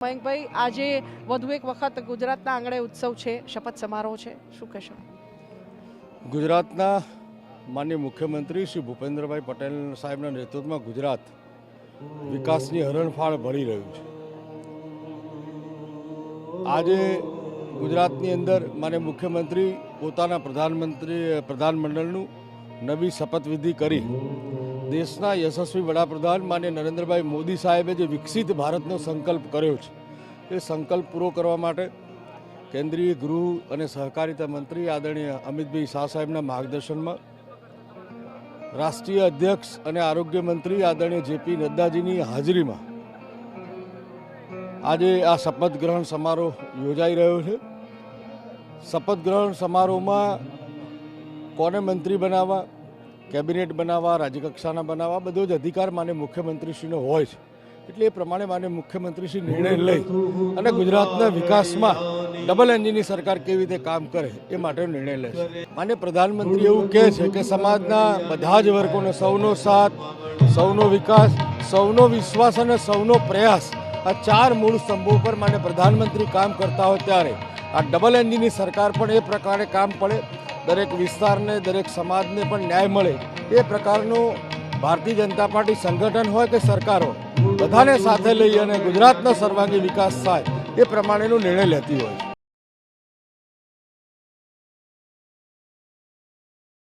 મયંકભાઈ, આજે વધુ એક વખત ગુજરાતના આંગણે ઉત્સવ છે, શપથ સમારોહ છે. શું કહેશો? ગુજરાતના માનનીય મુખ્યમંત્રી શ્રી ભૂપેન્દ્રભાઈ પટેલ સાહેબના નેતૃત્વમાં ગુજરાત વિકાસની હરણફાળ ભળી રહ્યું છે. આજે ગુજરાતની અંદર માન્ય મુખ્યમંત્રી પોતાના પ્રધાનમંત્રી, પ્રધાનમંડળનું નવી શપથવિધિ કરી દેશના યશસ્વી વડાપ્રધાન માન્ય નરેન્દ્રભાઈ મોદી સાહેબે જે વિકસિત ભારતનો સંકલ્પ કર્યો છે, એ સંકલ્પ પૂરો કરવા માટે કેન્દ્રીય ગૃહ અને સહકારિતા મંત્રી આદરણીય અમિતભાઈ શાહ સાહેબના માર્ગદર્શનમાં રાષ્ટ્રીય અધ્યક્ષ અને આરોગ્ય મંત્રી આદરણીય જેપી નડ્ડાજીની હાજરીમાં આજે આ શપથ ગ્રહણ સમારોહ યોજાઈ રહ્યો છે. શપથ ગ્રહણ સમારોહમાં કોને મંત્રી બનાવવા કેબિનેટ બનાવવા, રાજ્યકક્ષાના બનાવવા, બધો જ અધિકાર માન્ય મુખ્યમંત્રીશ્રીનો હોય છે. એટલે એ પ્રમાણે માન્ય મુખ્યમંત્રીશ્રી નિર્ણય લઈ અને ગુજરાતના વિકાસમાં ડબલ એન્જિનની સરકાર કેવી રીતે કામ કરે એ માટેનો નિર્ણય લે છે. માન્ય પ્રધાનમંત્રી એવું કહે છે કે સમાજના બધા જ વર્ગોનો સૌનો સાથ, સૌનો વિકાસ, સૌનો વિશ્વાસ અને સૌનો પ્રયાસ આ ચાર મૂળ સ્તંભો પર માન્ય પ્રધાનમંત્રી કામ કરતા હોય ત્યારે આ ડબલ એન્જિનની સરકાર પણ એ પ્રકારે કામ પડે દરેક વિસ્તારને, દરેક સમાજને પણ ન્યાય મળે એ પ્રકારનું ભારતીય જનતા પાર્ટી સંગઠન હોય કે સરકાર હોય બધાને સાથે લઈ અને ગુજરાતનો સર્વાંગી વિકાસ થાય એ પ્રમાણેનો નિર્ણય લેતી હોય છે.